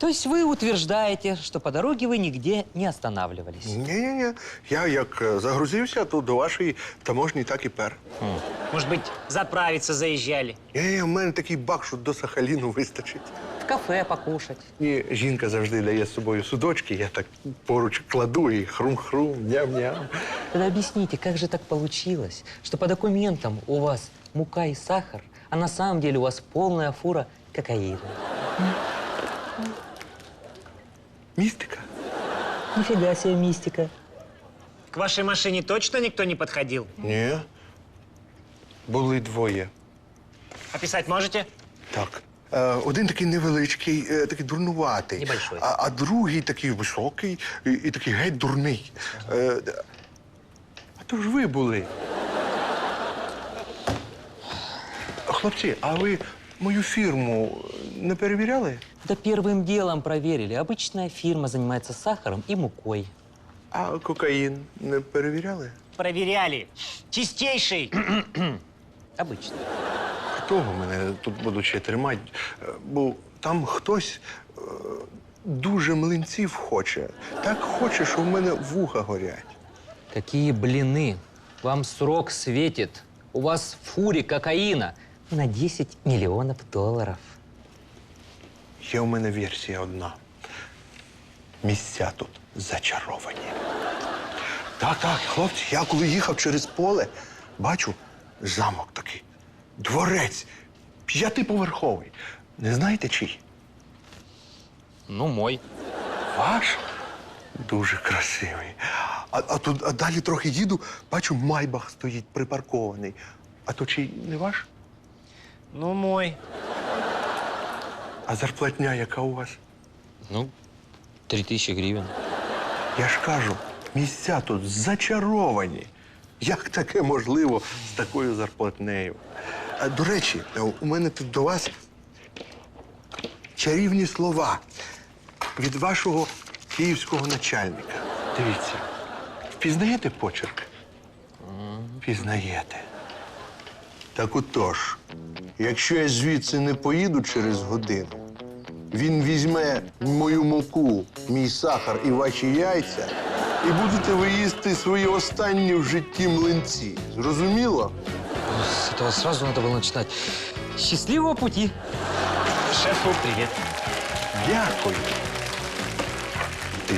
То есть вы утверждаете, что по дороге вы нигде не останавливались? Ні-ні-ні. Я як е, загрузився, то до вашої таможні так і пер. Может быть, заправиться заезжали? Ні, у мене такий бак, що до Сахаліну вистачить. В кафе покушать? І жінка завжди дає з собою судочки, я так поруч кладу і хрум-хрум, ням-ням. Тогда объясните, как же так получилось, что по документам у вас мука и сахар, а на самом деле у вас полная фура кокаина? Містика. Нифига себе мистика. К вашей машине точно никто не подходил? Ні. Були двоє. Описать можете? Так. Е, один такий невеличкий, е, такий дурнуватий. Небольшой. А, а другий такий високий і, і такий геть дурний. Е, д- а то ж ви були. Хлопці, а ви мою фірму не перевіряли? Да первым делом проверили. Обычная фирма занимается сахаром и мукой. А кокаїн не перевіряли? Проверяли. Чистейший. Обычно. Того мене тут будуть ще тримати, е, бо там хтось е, дуже млинців хоче. Так хоче, що в мене вуха горять. Какие блины? Вам срок светит. У вас в фуре кокаина на 10 миллионов долларов. Є у мене версія одна. Місця тут зачаровані. Так, так, хлопці, я коли їхав через поле, бачу замок такий. Дворець п'ятиповерховий. Не знаєте чий? Ну, мой. Ваш? Дуже красивий. А, а тут а далі трохи їду, бачу, майбах стоїть припаркований. А то чий не ваш? Ну, мой. А зарплатня яка у вас? Ну, 3000 гривен. Я ж кажу, місця тут зачаровані. Як таке можливо з такою зарплатнею? А, до речі, у мене тут до вас чарівні слова від вашого київського начальника. Дивіться, впізнаєте почерк? Впізнаєте. Так отож, якщо я звідси не поїду через годину, він візьме мою муку, мій сахар і ваші яйця, і будете ви їсти свої останні в житті млинці. Зрозуміло? С этого сразу надо было начинать. Счастливого пути. Шефу привет. Дякую. Ти